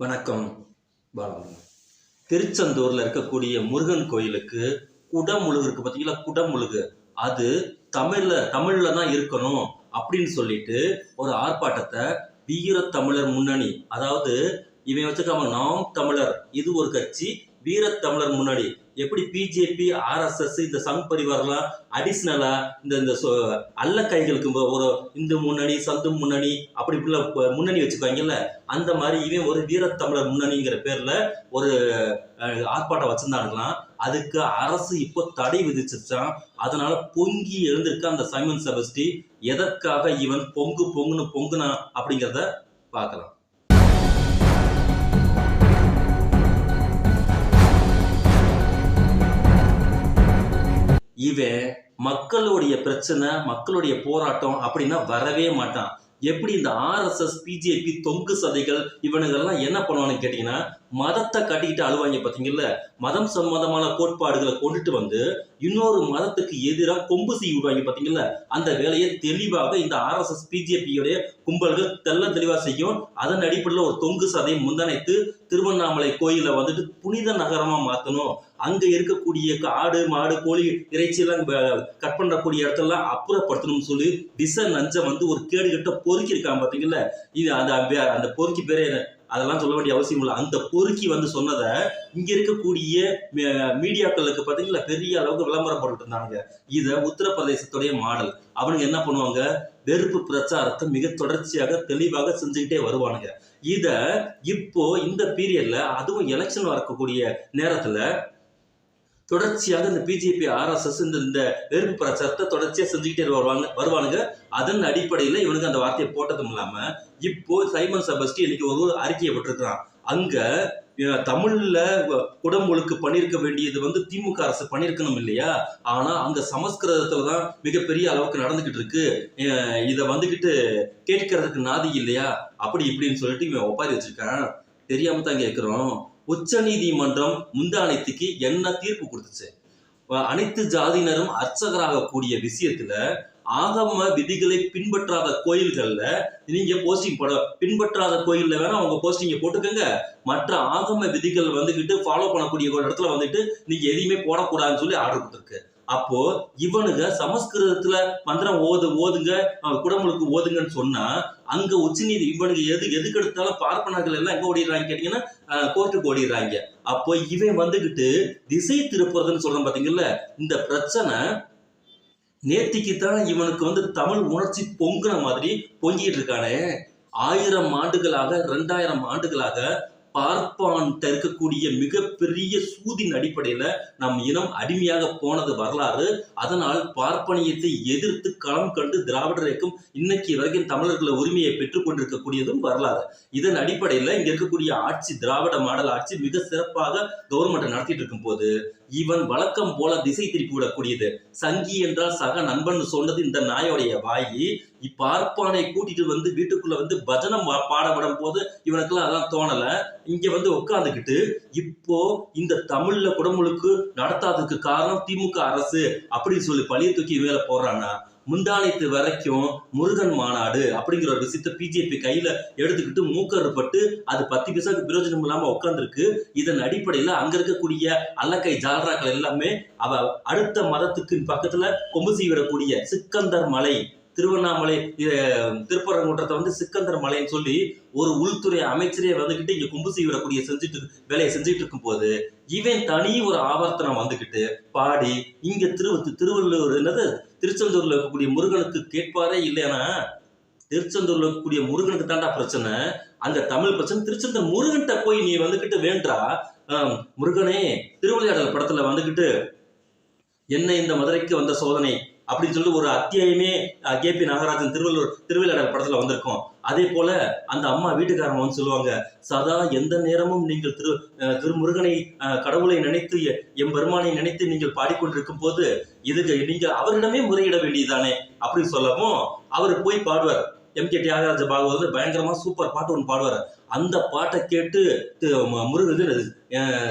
வணக்கம் பாலமுருகன் திருச்செந்தூர்ல இருக்கக்கூடிய முருகன் கோயிலுக்கு குடமுழுகு இருக்கு பார்த்தீங்களா குடமுழுகு. அது தமிழ்ல தமிழ்ல தான் இருக்கணும் அப்படின்னு சொல்லிட்டு ஒரு ஆர்ப்பாட்டத்தை வீர தமிழர் முன்னணி அதாவது இவன் வச்சுக்காம நாம் தமிழர் இது ஒரு கட்சி வீரத்தமிழர் முன்னணி. எப்படி பிஜேபி ஆர்எஸ்எஸ் இந்த சங் பரிவார்லாம் அடிஷ்னலா இந்த இந்த அல்ல கைகளுக்கு ஒரு இந்து முன்னணி சந்து முன்னணி அப்படி இப்படிலாம் முன்னணி வச்சுக்குவாங்கல்ல அந்த மாதிரி இவன் ஒரு வீரத்தமிழர் முன்னணிங்கிற பேர்ல ஒரு ஆர்ப்பாட்டம் வச்சிருந்தாங்களாம். அதுக்கு அரசு இப்போ தடை விதிச்சிருச்சான் அதனால பொங்கி எழுந்திருக்க அந்த சைமன் செபஸ்டி எதற்காக இவன் பொங்கு பொங்குன்னு பொங்குனா அப்படிங்கிறத பார்க்கலாம். இவன் மக்களுடைய பிரச்சனை மக்களுடைய போராட்டம் அப்படின்னா வரவே மாட்டான். எப்படி இந்த ஆர்எஸ்எஸ் பிஜேபி தொங்கு சதைகள் இவனுங்கெல்லாம் என்ன பண்ணுவான்னு கேட்டிங்கன்னா மதத்தை கட்டிக்கிட்டு அழுவாங்க பார்த்தீங்கல்ல மதம் சம்பந்தமான கோட்பாடுகளை கொண்டுட்டு வந்து இன்னொரு மதத்துக்கு எதிராக கொம்பு செய்ய விடுவாங்க பார்த்தீங்கல்ல அந்த வேலையை தெளிவாக இந்த ஆர்எஸ்எஸ் பிஜேபியுடைய கும்பல்கள் தெள்ள தெளிவாக செய்யும். அதன் அடிப்படையில் ஒரு தொங்கு சதையை முந்தனைத்து திருவண்ணாமலை கோயிலை வந்துட்டு புனித நகரமாக மாற்றணும் அங்க இருக்கக்கூடிய ஆடு மாடு கோழி இறைச்சி எல்லாம் கட் பண்ணக்கூடிய இடத்தெல்லாம் அப்புறப்படுத்தணும்னு சொல்லி திசை நஞ்சம் வந்து ஒரு கேடு கட்ட பொறுக்கி இருக்காங்க பாத்தீங்கல்ல? இது அந்த அந்த- அந்த பொறுக்கி பேரே அதெல்லாம் சொல்ல வேண்டிய அவசியம் இல்லை. அந்த பொறுக்கி வந்து சொன்னதை இங்க இருக்கக்கூடிய மீ- மீடியாக்களுக்கு பாத்தீங்களா பெரிய அளவுக்கு விளம்பரம் போட்டுட்டு இருந்தாங்க இத உத்தரப்பிரதேசத்துடைய மாடல். அவனுங்க என்ன பண்ணுவாங்க? வெறுப்பு பிரச்சாரத்தை மிக தொடர்ச்சியாக தெளிவாக செஞ்சுக்கிட்டே வருவானுங்க. இத இப்போ இந்த பீரியட்ல அதுவும் எலெக்ஷன் வரக்கூடிய நேரத்துல தொடர்ச்சியாக இந்த பிஜேபி ஆர்எஸ்எஸ் இந்த இந்த வெறுப்பு பிரச்சாரத்தை தொடர்ச்சியாக செஞ்சுக்கிட்டே வருவாங்க வருவானுங்க. அதன் அடிப்படையில் இவனுக்கு அந்த வார்த்தையை போட்டதும் இல்லாமல் இப்போ சைமன் செபஸ்டி இன்னைக்கு ஒரு அறிக்கையை விட்டுருக்கிறான் அங்கே தமிழில் தமிழ்ல குடமுழுக்கு பண்ணியிருக்க வேண்டியது வந்து திமுக அரசு பண்ணியிருக்கணும் இல்லையா? ஆனா அங்க சமஸ்கிருதத்துல தான் மிகப்பெரிய அளவுக்கு நடந்துகிட்டு இருக்கு. இதை வந்துகிட்டு கேட்கறதுக்கு நாதி இல்லையா? அப்படி இப்படின்னு சொல்லிட்டு இவன் ஒப்பாரி வச்சிருக்கான். தெரியாம தான் கேட்கிறோம் உச்ச நீதிமன்றம் முந்தானைத்துக்கு என்ன தீர்ப்பு கொடுத்துச்சு? அனைத்து ஜாதியினரும் அர்ச்சகராக கூடிய விஷயத்துல ஆகம விதிகளை பின்பற்றாத கோயில்கள்ல நீங்க போஸ்டிங் போட பின்பற்றாத கோயில்ல வேணா அவங்க போஸ்டிங்க போட்டுக்கோங்க. மற்ற ஆகம விதிகள் வந்துகிட்டு ஃபாலோ பண்ணக்கூடிய ஒரு இடத்துல வந்துட்டு நீங்க எதையுமே போடக்கூடாதுன்னு சொல்லி ஆர்டர் கொடுத்துருக்கு. அப்போ இவனுங்க சமஸ்கிருதத்துல மந்திரம் ஓது ஓதுங்க குடமுழுக்கு ஓதுங்கன்னு சொன்னா அங்க உச்சநீதி இவனுக்கு எது எதுக்கு எடுத்தாலும் பார்ப்பனர்கள் எல்லாம் எங்க ஓடிடுறாங்க கேட்டீங்கன்னா கோர்ட்டுக்கு ஓடிடுறாங்க. அப்போ இவன் வந்துகிட்டு திசை திருப்புறதுன்னு சொல்றோம் பாத்தீங்கல்ல இந்த பிரச்சனை நேத்திக்கு தான் இவனுக்கு வந்து தமிழ் உணர்ச்சி பொங்குன மாதிரி பொங்கிட்டு இருக்கானே. ஆயிரம் ஆண்டுகளாக ரெண்டாயிரம் ஆண்டுகளாக பார்ப்பான்ட்ட இருக்கக்கூடிய மிகப்பெரிய சூதின் அடிப்படையில் நம் இனம் அடிமையாக போனது வரலாறு. அதனால் பார்ப்பனியத்தை எதிர்த்து களம் கண்டு திராவிடர் இயக்கம் இன்னைக்கு வரைக்கும் தமிழர்களை உரிமையை பெற்றுக்கொண்டிருக்கக்கூடியதும் வரலாறு. இதன் அடிப்படையில் இங்க இருக்கக்கூடிய ஆட்சி திராவிட மாடல் ஆட்சி மிக சிறப்பாக கவர்மெண்ட் நடத்திட்டு இருக்கும் போது இவன் வழக்கம் போல திசை திருப்பி விடக்கூடியது சங்கி என்றால் சக நண்பன் சொன்னது இந்த நாயோடைய வாயி. இப்பார்ப்பானை கூட்டிட்டு வந்து வீட்டுக்குள்ள வந்து பஜனம் பா- பாட விடும் போது இவனுக்கெல்லாம் அதான் தோணல. இங்க வந்து உட்காந்துக்கிட்டு இப்போ இந்த தமிழ்ல குடமுழுக்கு நடத்தாததுக்கு காரணம் திமுக அரசு அப்படின்னு சொல்லி பழிய தூக்கி வேலை போடுறான்னா முந்தானைத்து வரைக்கும் முருகன் மாநாடு அப்படிங்கிற ஒரு விஷயத்த பிஜேபி கையில எடுத்துக்கிட்டு மூக்கறுப்பட்டு அது பத்து பைசாக்கு பிரயோஜனம் இல்லாம உட்காந்துருக்கு இதன் அடிப்படையில அங்க இருக்கக்கூடிய அல்லக்கை ஜால்ராக்கள் எல்லாமே அவ அடுத்த மதத்துக்கு பக்கத்துல கொம்பு செய்விடக்கூடிய சிக்கந்தர் மலை திருவண்ணாமலை திருப்பரங்குன்றத்தை வந்து சிக்கந்தர் மலைன்னு சொல்லி ஒரு உள்துறை அமைச்சரே வந்துகிட்டு இங்க கும்பு செய்விடக்கூடிய செஞ்சுட்டு வேலையை செஞ்சுட்டு இருக்கும் போது இவன் தனி ஒரு ஆவர்த்தனம் வந்துகிட்டு பாடி இங்க திரு திருவள்ளூர் என்னது? திருச்செந்தூர்ல இருக்கக்கூடிய முருகனுக்கு கேட்பாரே இல்லையானா? திருச்செந்தூர்ல இருக்கக்கூடிய முருகனுக்கு தாண்டா பிரச்சனை. அந்த தமிழ் பிரச்சனை. திருச்செந்தூர் முருகன்கிட்ட போய் நீ வந்துகிட்டு வேண்டா. முருகனே திருவிளையாடல் படத்துல வந்துகிட்டு என்ன இந்த மதுரைக்கு வந்த சோதனை அப்படின்னு சொல்லிட்டு ஒரு அத்தியாயமே கே பி நாகராஜன் திருவள்ளுவர் திருவிளையாடல் படத்துல வந்திருக்கும். அதே போல அந்த அம்மா வீட்டுக்காரங்க வந்து சொல்லுவாங்க சதா எந்த நேரமும் நீங்கள் திரு திருமுருகனை கடவுளை நினைத்து எம் பெருமானை நினைத்து நீங்கள் பாடிக்கொண்டிருக்கும் போது இதுக்கு நீங்க அவரிடமே முறையிட வேண்டியதுதானே? அப்படின்னு சொல்லவும் அவர் போய் பாடுவார். எம் கே தியாகராஜ பாகவதர் பயங்கரமா சூப்பர் பாட்டு ஒன்று பாடுவார். அந்த பாட்டை கேட்டு முருகன் இது,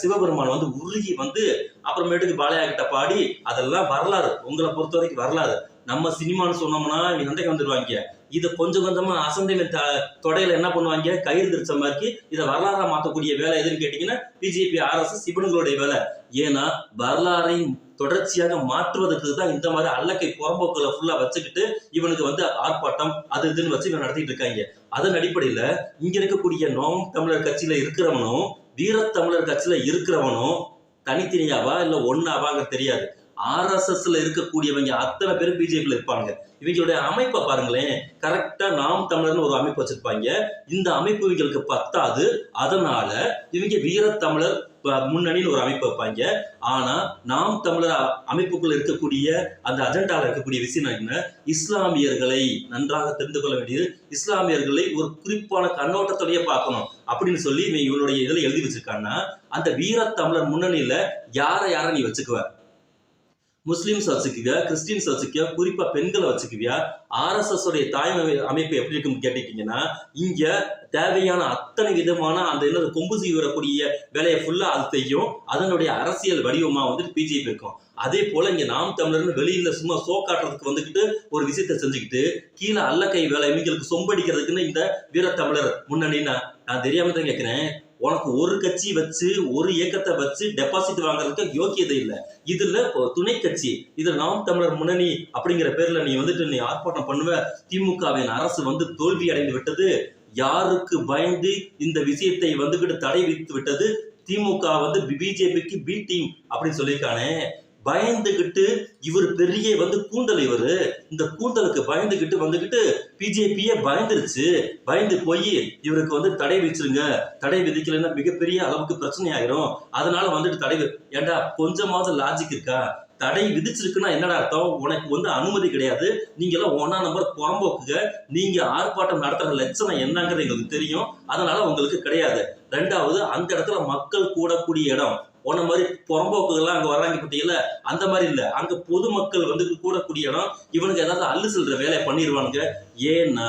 சிவபெருமான் வந்து உருகி வந்து அப்புறமேட்டுக்கு பாலையா கிட்ட பாடி அதெல்லாம் வரலாறு. உங்களை பொறுத்த வரைக்கும் வரலாறு. நம்ம சினிமான்னு சொன்னோம்னா இவங்க சண்டைக்கு வந்துடுவாங்க இதை கொஞ்சம் கொஞ்சமாக அசந்தின த- தொடையில் என்ன பண்ணுவாங்க? கயிறு திருச்ச மாதிரி இதை வரலாறாக மாற்றக்கூடிய வேலை எதுன்னு கேட்டிங்கன்னா பிஜேபி ஆர்எஸ்எஸ் இவனுங்களுடைய வேலை. ஏன்னா வரலாறையும் தொடர்ச்சியாக மாற்றுவதற்கு தான் இந்த மாதிரி அல்லக்கை புறம்போக்களை ஃபுல்லாக வச்சுக்கிட்டு இவனுக்கு வந்து ஆர்ப்பாட்டம் அது இதுன்னு வச்சு இவன் நடத்திட்டு இருக்காங்க. அதன் அடிப்படையில் இங்கே இருக்கக்கூடிய நோம் தமிழர் கட்சியில் இருக்கிறவனும் வீரத்தமிழர் கட்சியில் இருக்கிறவனும் தனித்தனியாவா இல்லை ஒன்றாவாங்கிற தெரியாது. ஆர்எஸ்எஸ்ல இருக்கக்கூடியவங்க அத்தனை பேர் பிஜேபியில் இருப்பாங்க இவங்களுடைய அமைப்பை பாருங்களேன் கரெக்டாக நாம் தமிழர்னு ஒரு அமைப்பு வச்சிருப்பாங்க. இந்த அமைப்பு இவங்களுக்கு பத்தாது. அதனால இவங்க வீரத்தமிழர் ப- முன்னணின்னு ஒரு அமைப்பு வைப்பாங்க. ஆனா நாம் தமிழர் அ- அமைப்புக்குள்ள இருக்கக்கூடிய அந்த அஜெண்டாவில் இருக்கக்கூடிய விஷயம் என்ன? இஸ்லாமியர்களை நன்றாக தெரிந்து கொள்ள வேண்டியது இஸ்லாமியர்களை ஒரு குறிப்பான கண்ணோட்டத்தோடய பார்க்கணும் அப்படின்னு சொல்லி இவன் இவனுடைய இதில் எழுதி வச்சிருக்கான்னா அந்த வீரத்தமிழர் முன்னணியில யாரை யாரை நீ வச்சுக்குவ? முஸ்லீம்ஸ் வச்சுக்குவியா கிறிஸ்டின்ஸ் வச்சுக்கியா குறிப்பா பெண்களை வச்சுக்குவியா? ஆர்எஸ்எஸ் உடைய தாய் அமைப்பு எப்படி இருக்குன்னு கேட்டுக்கிட்டீங்கன்னா இங்க தேவையான அத்தனை விதமான அந்த என்ன கொம்பு சீவரக்கூடிய வேலையை ஃபுல்லா அது செய்யும். அதனுடைய அரசியல் வடிவமா வந்துட்டு பிஜேபி இருக்கும். அதே போல இங்க நாம் தமிழர்னு வெளியில சும்மா சோ காட்டுறதுக்கு வந்துகிட்டு ஒரு விஷயத்த செஞ்சுக்கிட்டு கீழே அல்லக்கை வேலை இவங்களுக்கு சொம்படிக்கிறதுக்குன்னு இந்த வீரத்தமிழர் முன்னணின்னா நான் தெரியாம தான் கேட்கிறேன் உனக்கு ஒரு கட்சி வச்சு ஒரு இயக்கத்தை வச்சு டெபாசிட் வாங்குறதுக்கு யோக்கியதை இல்லை. இதுல துணை கட்சி இதுல நாம் தமிழர் முன்னணி அப்படிங்கிற பேர்ல நீ வந்துட்டு நீ ஆர்ப்பாட்டம் பண்ணுவ. திமுகவின் அரசு வந்து தோல்வி அடைந்து விட்டது. யாருக்கு பயந்து இந்த விஷயத்தை வந்துகிட்டு தடை விதித்து விட்டது? திமுக வந்து பிஜேபிக்கு பி டீம் அப்படின்னு சொல்லியிருக்கானே. பயந்துகிட்டு இவர் பெரிய வந்து கூந்தல் இவரு. இந்த கூந்தலுக்கு பயந்துகிட்டு வந்துகிட்டு பிஜேபியே பயந்துருச்சு. பயந்து போய் இவருக்கு வந்து தடை விதிச்சிருங்க. தடை விதிக்கலைன்னா மிகப்பெரிய அளவுக்கு பிரச்சனை ஆயிரும் அதனால வந்துட்டு தடை ஏண்டா கொஞ்சமாவது லாஜிக் இருக்கா? தடை விதிச்சிருக்குன்னா என்னடா அர்த்தம்? உனக்கு வந்து அனுமதி கிடையாது. நீங்க எல்லாம் ஒன்னா நம்பர் புறம்போக்குங்க நீங்க ஆர்ப்பாட்டம் நடத்துற லட்சணம் என்னங்கிறது எங்களுக்கு தெரியும். அதனால உங்களுக்கு கிடையாது. ரெண்டாவது அந்த இடத்துல மக்கள் கூடக்கூடிய இடம். உன்ன மாதிரி புறம்போக்குகள்லாம் அங்க வர்றாங்க பத்தியில அந்த மாதிரி இல்ல. அங்க பொதுமக்கள் வந்து கூடக்கூடிய இடம். இவனுக்கு ஏதாவது அள்ளு செல்ற வேலையை பண்ணிடுவானுங்க ஏன்னா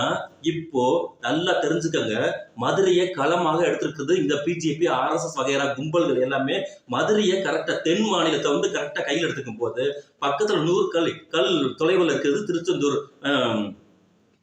இப்போ நல்லா தெரிஞ்சுக்கங்க. மதுரையை களமாக எடுத்திருக்கிறது இந்த பிஜேபி ஆர்எஸ்எஸ் வகையான கும்பல்கள் எல்லாமே மதுரையை கரெக்டா தென் மாநிலத்தை வந்து கரெக்டா கையில் எடுத்துக்கும் போது பக்கத்துல நூறு கல் கல் தொலைவில் இருக்கிறது திருச்செந்தூர்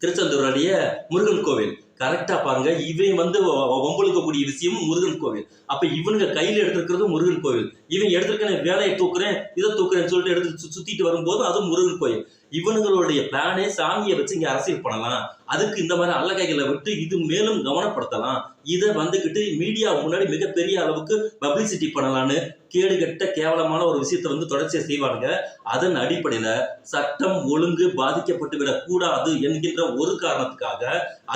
திருச்செந்தூர் அடைய முருகன் கோவில். கரெக்டா பாருங்க. இவன் வந்து ஒம்பளுக்கக்கூடிய விஷயம் முருகன் கோவில். அப்ப இவனுங்க கையில எடுத்திருக்கிறது முருகன் கோவில். இவன் எடுத்துருக்கேன் வேலையை தூக்குறேன் இதை தூக்குறேன்னு சொல்லிட்டு எடுத்து சுத்திட்டு வரும்போது அது முருகன் கோயில். இவனுங்களுடைய பிளானே சாமியை வச்சு இங்க அரசியல் பண்ணலாம். அதுக்கு இந்த மாதிரி அல்லகைகளை விட்டு இது மேலும் கவனப்படுத்தலாம். இதை வந்துக்கிட்டு மீடியா முன்னாடி மிகப்பெரிய அளவுக்கு பப்ளிசிட்டி பண்ணலான்னு கேடு கட்ட கேவலமான ஒரு விஷயத்தை வந்து தொடர்ச்சியை செய்வானுங்க. அதன் அடிப்படையில சட்டம் ஒழுங்கு பாதிக்கப்பட்டு விடக்கூடாது என்கின்ற ஒரு காரணத்துக்காக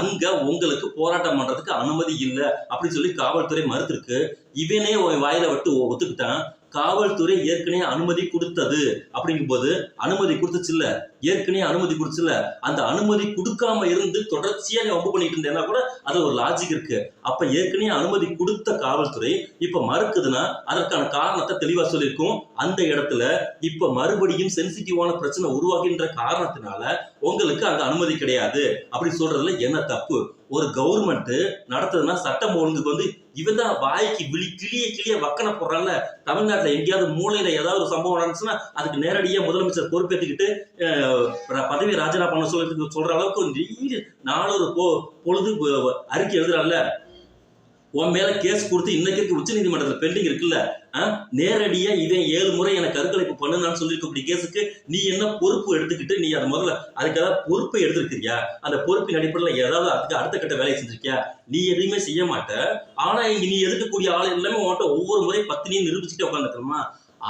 அங்க உங்களுக்கு போராட்டம் பண்றதுக்கு அனுமதி இல்லை அப்படின்னு சொல்லி காவல்துறை மறுத்திருக்கு. இவனே வாயில விட்டு ஒத்துக்கிட்டான். காவல்துறை ஏற்கனவே அனுமதி கொடுத்தது. அப்படிங்கும்போது அனுமதி கொடுத்துச்சு இல்லை? ஏற்கனவே அனுமதி கொடுச்சுல அந்த அனுமதி கொடுக்காம இருந்து தொடர்ச்சியாக நீ வம்பு பண்ணிட்டு இருந்தேன்னா கூட அது ஒரு லாஜிக் இருக்கு. அப்ப ஏற்கனவே அனுமதி கொடுத்த காவல்துறை இப்ப மறுக்குதுன்னா அதற்கான காரணத்தை தெளிவா சொல்லியிருக்கும். அந்த இடத்துல இப்ப மறுபடியும் சென்சிட்டிவான பிரச்சனை உருவாகின்ற காரணத்தினால உங்களுக்கு அங்க அனுமதி கிடையாது. அப்படி சொல்றதுல என்ன தப்பு? ஒரு கவர்மெண்ட் நடத்துதுன்னா சட்டம் ஒழுங்குக்கு வந்து இவன் தான் வாய்க்கு விழி கிளிய கிளிய வக்கனை போடுறான்ல. தமிழ்நாட்டில் எங்கேயாவது மூலையில ஏதாவது ஒரு சம்பவம் நடந்துச்சுன்னா அதுக்கு நேரடியாக முதலமைச்சர் பொறுப்பேற்றுக்கிட்டு பதவி ராஜினாமா பண்ண சொல்ல சொல்ற அளவுக்கு நீ நானூறு பொ பொழுது அறிக்கை எழுதுறான்ல? உன் மேல கேஸ் கொடுத்து இன்னைக்கு உச்ச நீதிமன்றத்தில் பெண்டிங் இருக்குல்ல? அஹ், நேரடியா இவன் ஏழு முறை எனக்கு கருக்கலைப்பு பண்ணுனான்னு சொல்லியிருக்கக்கூடிய கேஸுக்கு நீ என்ன பொறுப்பு எடுத்துக்கிட்டு நீ அது முதல்ல அதுக்கு ஏதாவது பொறுப்பை எடுத்திருக்கிறியா? அந்த பொறுப்பின் அடிப்படையில் ஏதாவது அதுக்கு அடுத்த கட்ட வேலையை செஞ்சிருக்கியா? நீ எதையுமே செய்ய மாட்ட. ஆனா இங்க நீ எதிர்க்கக்கூடிய ஆள் எல்லாமே உன்ட்ட ஒவ்வொரு முறை பத்தினியும் நிரூபிச்சுட்டே உட்காந்துருக்கணுமா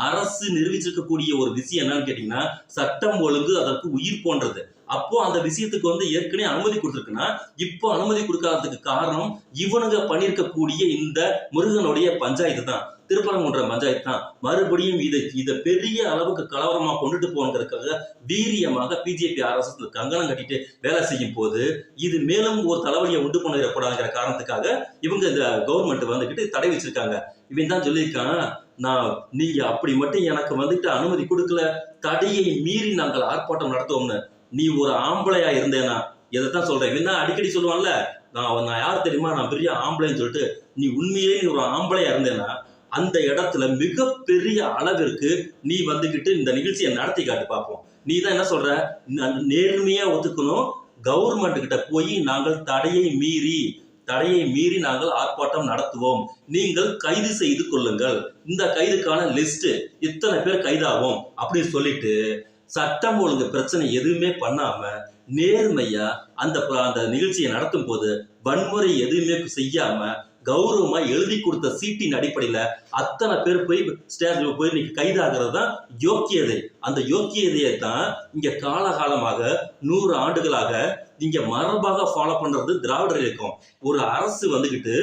அரசு நிரூபிச்சிருக்கக்கூடிய ஒரு விஷயம் என்னன்னு கேட்டீங்கன்னா சட்டம் ஒழுங்கு அதற்கு உயிர் போன்றது. அப்போ அந்த விஷயத்துக்கு வந்து ஏற்கனவே அனுமதி கொடுத்துருக்குன்னா இப்போ அனுமதி கொடுக்காததுக்கு காரணம் இவனுங்க பண்ணியிருக்கக்கூடிய இந்த முருகனுடைய பஞ்சாயத்து தான். திருப்பரங்குன்ற பஞ்சாயத்து தான். மறுபடியும் இதை இதை பெரிய அளவுக்கு கலவரமா கொண்டுட்டு போனதுக்காக வீரியமாக பிஜேபி அரசு கங்கணம் கட்டிட்டு வேலை செய்யும் போது இது மேலும் ஒரு தலைவலியை உண்டு பண்ணிடக்கூடாதுங்கிற காரணத்துக்காக இவங்க இந்த கவர்மெண்ட் வந்துகிட்டு தடை வச்சிருக்காங்க. இவன் தான் சொல்லியிருக்கான் நான் நீங்க அப்படி மட்டும் எனக்கு வந்துட்டு அனுமதி கொடுக்கல தடையை மீறி நாங்கள் ஆர்ப்பாட்டம் நடத்துவோம்னு. நீ ஒரு ஆம்பளையா இருந்தேனா? இதைத்தான் சொல்றேன். இவன் அடிக்கடி சொல்லுவான்ல நான் நான் யார் தெரியுமா? நான் பெரிய ஆம்பளைன்னு சொல்லிட்டு நீ உண்மையிலே நீ ஒரு ஆம்பளையா இருந்தேனா அந்த இடத்துல மிகப்பெரிய அளவிற்கு நீ வந்துக்கிட்டு இந்த நிகழ்ச்சியை நடத்தி காட்டு பார்ப்போம். நீ தான் என்ன சொல்ற? நேர்மையா ஒத்துக்கணும். கவர்மெண்ட் கிட்ட போய் நாங்கள் தடையை மீறி தடையை மீறி நாங்கள் ஆர்ப்பாட்டம் நடத்துவோம். நீங்கள் கைது செய்து கொள்ளுங்கள். இந்த கைதுக்கான லிஸ்ட் இத்தனை பேர் கைதாகும் அப்படின்னு சொல்லிட்டு சட்டம் ஒழுங்கு பிரச்சனை எதுவுமே பண்ணாம நேர்மையா அந்த அந்த நிகழ்ச்சியை நடத்தும் போது வன்முறை எதுவுமே செய்யாம கௌரவமா எழுதி கொடுத்த சீட்டின் அடிப்படையில அத்தனை பேர் போய் ஸ்டேஜ்ல போய் இன்னைக்கு கைதாகிறது தான் யோக்கியதை. அந்த யோக்கியதையை தான் இங்க காலகாலமாக நூறு ஆண்டுகளாக இங்க மரபாக ஃபாலோ பண்றது திராவிடர் இயக்கம் ஒரு அரசு வந்துகிட்டு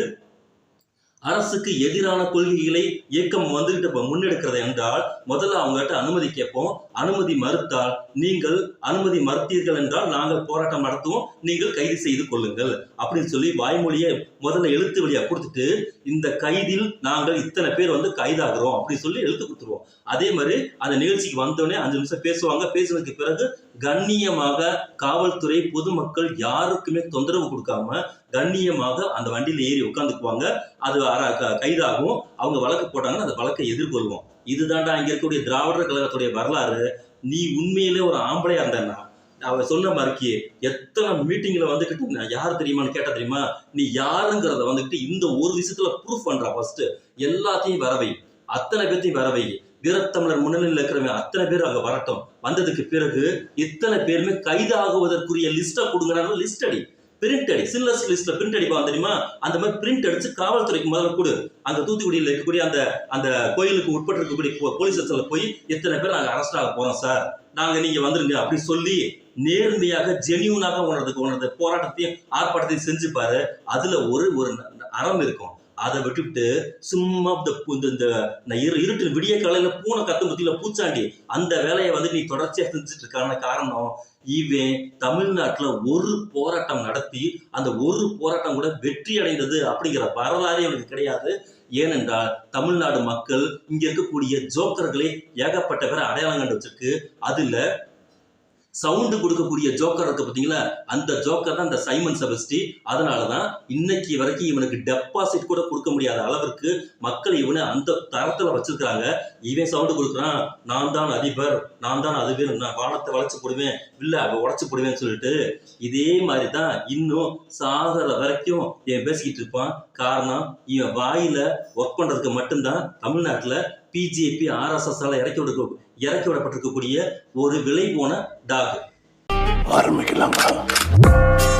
அரசுக்கு எதிரான கொள்கைகளை இயக்கம் வந்துகிட்டு முன்னெடுக்கிறது என்றால் முதல்ல அவங்ககிட்ட அனுமதி கேட்போம். அனுமதி மறுத்தால் நீங்கள் அனுமதி மறுத்தீர்கள் என்றால் நாங்கள் போராட்டம் நடத்துவோம். நீங்கள் கைது செய்து கொள்ளுங்கள். அப்படின்னு சொல்லி வாய்மொழியை முதல்ல எழுத்து வழியா கொடுத்துட்டு இந்த கைதில் நாங்கள் இத்தனை பேர் வந்து கைதாகிறோம். அப்படின்னு சொல்லி எழுத்து கொடுத்துருவோம். அதே மாதிரி அந்த நிகழ்ச்சிக்கு வந்தோடனே அஞ்சு நிமிஷம் பேசுவாங்க. பேசுனதுக்கு பிறகு கண்ணியமாக காவல்துறை பொதுமக்கள் யாருக்குமே தொந்தரவு கொடுக்காம கண்ணியமாக அந்த வண்டியில் ஏறி உட்காந்துக்குவாங்க அது க- கைதாகும். அவங்க வழக்கு போட்டாங்கன்னா அந்த வழக்கை எதிர்கொள்வோம். இதுதான்டா இங்க இருக்கக்கூடிய திராவிடர் கழகத்துடைய வரலாறு. நீ உண்மையிலே ஒரு ஆம்பளையா இருந்தேன்னா அவ சொன்ன மாதிரிக்கு எத்தனை மீட்டிங்ல வந்துக்கிட்டு நான் யார் தெரியுமான்னு கேட்டா தெரியுமா? நீ யாருங்கிறத வந்துக்கிட்டு இந்த ஒரு விஷயத்துல ப்ரூஃப் பண்ற ஃபர்ஸ்ட் எல்லாத்தையும் வரவை. அத்தனை பேர்த்தையும் வரவை. வீரத்தமிழர் முன்னணியில் இருக்கிறவங்க அத்தனை பேர் அங்கே வரட்டும். வந்ததுக்கு பிறகு இத்தனை பேருமே கைதாகுவதற்குரிய லிஸ்ட்டை கொடுங்கனாலும் லிஸ்ட் அடி. பிரிண்ட் அடி. சில்லஸ் லிஸ்ட்ல பிரிண்ட் அடிப்பாங்க தெரியுமா? அந்த மாதிரி பிரிண்ட் அடிச்சு காவல்துறைக்கு முதல்ல கொடு. அங்க தூத்துக்குடியில் இருக்கக்கூடிய அந்த அந்த கோயிலுக்கு உட்பட்டு இருக்கக்கூடிய போலீஸ் ஸ்டேஷன்ல போய் எத்தனை பேர் நாங்கள் அரெஸ்ட் ஆக போறோம் சார்? நாங்க நீங்க வந்துருங்க அப்படி சொல்லி நேர்மையாக ஜெனியூனாக உணர்றதுக்கு உணர்ந்த போராட்டத்தையும் ஆர்ப்பாட்டத்தையும் செஞ்சு பாரு. அதுல ஒரு ஒரு ந- அறம் இருக்கும். அதை விட்டுவிட்டு சும்மா இந்த இந்த- இந்த இரு இருட்டு விடிய காலையில பூனை கத்து மத்தியில பூச்சாண்டி அந்த வேலையை வந்து நீ தொடர்ச்சியா செஞ்சுட்டு இருக்கான காரணம் இவன் தமிழ்நாட்டுல ஒரு போராட்டம் நடத்தி அந்த ஒரு போராட்டம் கூட வெற்றி அடைந்தது அப்படிங்கிற வரலாறே அவனுக்கு கிடையாது. ஏனென்றால் தமிழ்நாடு மக்கள் இங்க இருக்கக்கூடிய ஜோக்கர்களை ஏகப்பட்ட பேரை அடையாளம் கண்டு வச்சிருக்கு. அதுல சவுண்டு கொடுக்கக்கூடிய ஜோக்கர் இருக்கு பார்த்தீங்களா? அந்த ஜோக்கர் தான் இந்த சைமன் செபஸ்டி அதனாலதான் இன்னைக்கு வரைக்கும் இவனுக்கு டெபாசிட் கூட கொடுக்க முடியாத அளவிற்கு மக்கள் இவனை அந்த தரத்தில் வச்சிருக்கிறாங்க. இவன் சவுண்டு கொடுக்குறான் நான் தான் அதிபர் நான் தான் அதிபர் நான் வானத்தை வளைச்சு போடுவேன் இல்லை அவ உடச்சு போடுவேன்னு சொல்லிட்டு இதே மாதிரி தான் இன்னும் சாகர வரைக்கும் இவன் பேசிக்கிட்டு இருப்பான். காரணம் இவன் வாயில ஒர்க் பண்ணுறதுக்கு மட்டும்தான் தமிழ்நாட்டில் பிஜேபி ஆர்எஸ்எஸ் ஆல இறக்கி விட இறக்கி விடப்பட்டிருக்கக்கூடிய ஒரு விலை போன டாக். ஆரம்பிக்கலாம்.